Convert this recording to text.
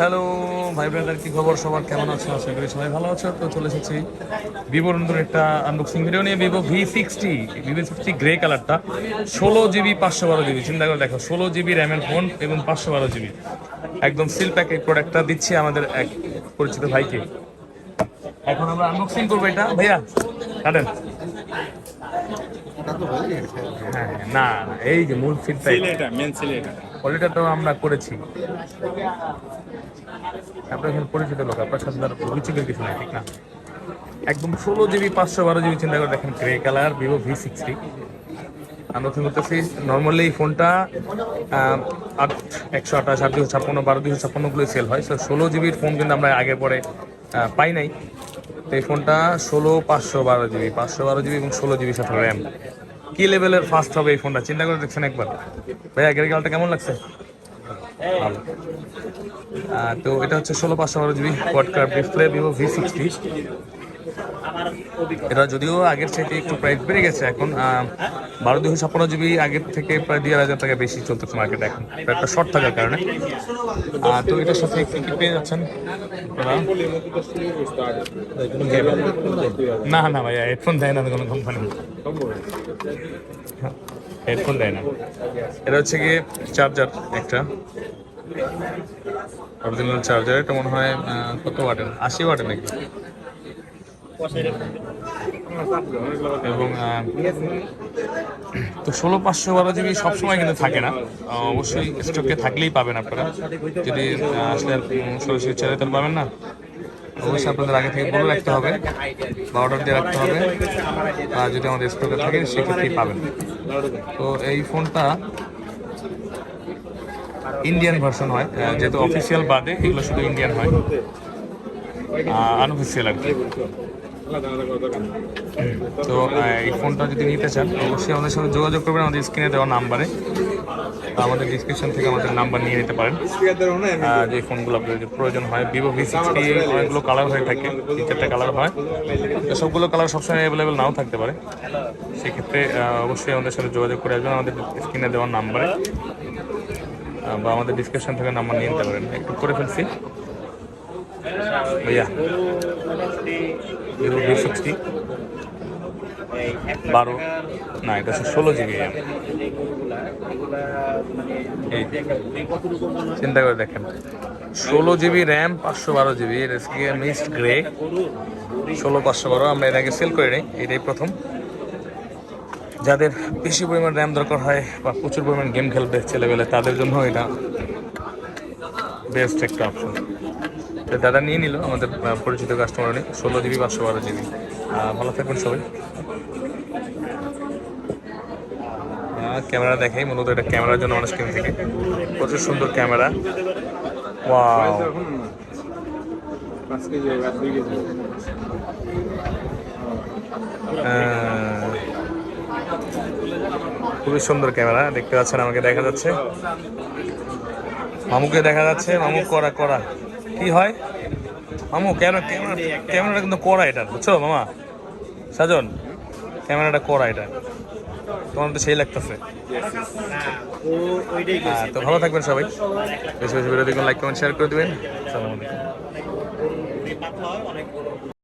Hello ভাই brother কি খবর? সবার কেমন আছো? আশা করি সবাই ভালো আছো। তো চলে এসেছি ভিভোর নতুন একটা আনবক্সিং ভিডিও নিয়ে Vivo V sixty Vivo sixty grey কালারটা ষোলো জিবি পাঁচশো বারো জিবি চিন্তা করে দেখো ষোলো জিবি র্যামের ফোন এবং পাঁচশো বারো জিবি একদম সিল প্যাক এই প্রোডাক্টটা দিচ্ছি আমাদের এক পরিচিত ভাইকে। এখন আমরা আনবক্সিং করব এটা। ভাইয়া কাটেন। হ্যাঁ না এই যে মূল ফিডব্যাক মেন সিলেটা কোয়ালিটা তো আমরা করেছি। আপনার এখানে পরিচিত লোক, আপনার সাথে তার রুচিকের কিছু নাই, ঠিক না? একদম ষোলো জিবি পাঁচশো বারো জিবি চিন্তা করে দেখেন grey colour Vivo V sixty আমরা কি করতেছি নর্মালি এই ফোনটা আট, একশো আঠাশ, আট দুশো ছাপ্পান্ন, বারো দুশো ছাপ্পান্নগুলোই সেল হয়। সো ষোলো জিবির ফোন কিন্তু আমরা আগে পরে পাই নাই। তো এই ফোনটা ষোলো, পাঁচশো বারো জিবি পাঁচশো বারো জিবি এবং ষোলো জিবির সাথে র্যাম কি লেভেলের ফাস্ট হবে এই ফোনটা? চিন্তা করে দেখছেন একবার। ভাইয়া কালটা কেমন লাগছে? ভালো তো এটা হচ্ছে ষোলো পাঁচশো বারো GB quad display Vivo V sixty এটা যদিও আগের থেকে একটু প্রাইস বেড়ে গেছে এখন বারো দুশো ছাপ্পান্ন জিবি আগের থেকে প্রায় দুই হাজার টাকা বেশি চলতেছে মার্কেটে এখন একটা শর্ট থাকার কারণে। তো এটার সাথে কি কি পেয়ে যাচ্ছেন? না না ভাইয়া হেডফোন দেয় না কোনো কোম্পানি হেডফোন দেয় না। এটা হচ্ছে গিয়ে চার্জার একটা। অরিজিনাল চার্জার এটা মনে হয় কত ওয়াটের? আশি ওয়াটের নাকি? এবং তো ষোলো পাঁচশো বারো জিবি সবসময় কিন্তু থাকে না। অবশ্যই স্টকে থাকলেই পাবেন আপনারা। যদি আসলে সরাসরি তাহলে পাবেন না। অবশ্যই আপনাদের আগে থেকে বলে রাখতে হবে, বা অর্ডার দিয়ে রাখতে হবে আর যদি আমাদের স্টকে থাকে সেক্ষেত্রেই পাবেন। তো এই ফোনটা ইন্ডিয়ান ভার্সন হয় যেহেতু অফিসিয়াল বাদে, এগুলো শুধু ইন্ডিয়ান হয়। আনঅফিসিয়াল আর কি। তো এই ফোনটা যদি নিতে চান, অবশ্যই আমাদের সাথে যোগাযোগ করবেন আমাদের স্ক্রিনে দেওয়া নাম্বারে আমাদের ডিসক্রিপশন থেকে আমাদের নাম্বার নিয়ে নিতে পারেন। যে ফোনগুলো আপনার যদি প্রয়োজন হয় ভিভো ভি সিক্সটি অনেকগুলো কালার হয়ে থাকে, তিন চারটা কালার হয়। সবগুলো কালার সবসময় অ্যাভেলেবেল নাও থাকতে পারে। সেক্ষেত্রে অবশ্যই আমাদের সাথে যোগাযোগ করে আসবেন আমাদের স্ক্রিনে দেওয়া নাম্বারে বা আমাদের ডিসক্রিপশন থেকে নাম্বার নিয়ে নিতে পারেন। একটু করে ফেলছি। ভিভো ভি সিক্সটি বারো না এটা ষোলো জিবি চিন্তা করে দেখেন। ষোলো জিবি র্যাম পাঁচশো বারো জিবি মিক্সড গ্রে ষোলো পাঁচশো বারো, আমরা এর আগে সেল করে নিই এটাই প্রথম। যাদের বেশি পরিমাণ র্যাম দরকার হয় বা প্রচুর পরিমাণ গেম খেলবে ছেলেবেলে তাদের জন্য এটা বেস্ট একটা অপশন দাদা নিয়ে নিল, আমাদের পরিচিত কাস্টমার উনি। ষোলো জিবি পাঁচশো বারো জিবি ভালো থাকবেন সবাই। ক্যামেরা দেখাই, মূলত এটা ক্যামেরার জন্য মানুষ কিনে থেকে। প্রচুর সুন্দর ক্যামেরা। খুবই সুন্দর ক্যামেরা, দেখতে পাচ্ছেন, আমাকে দেখা যাচ্ছে। মামুকে দেখা যাচ্ছে, মামু করা করা কি হয়? মামু ক্যামেরা ক্যামেরা ক্যামেরাটা কিন্তু করা এটা বুঝছ মামা? সাজন ক্যামেরাটা করা এটা। তোমার তো সেই লাগতেছে। হ্যাঁ, তো ভালো থাকবেন সবাই। বেশি বেশি ভিডিও দেখুন লাইক কমেন্ট শেয়ার করে দেবেন। আসসালামু আলাইকুম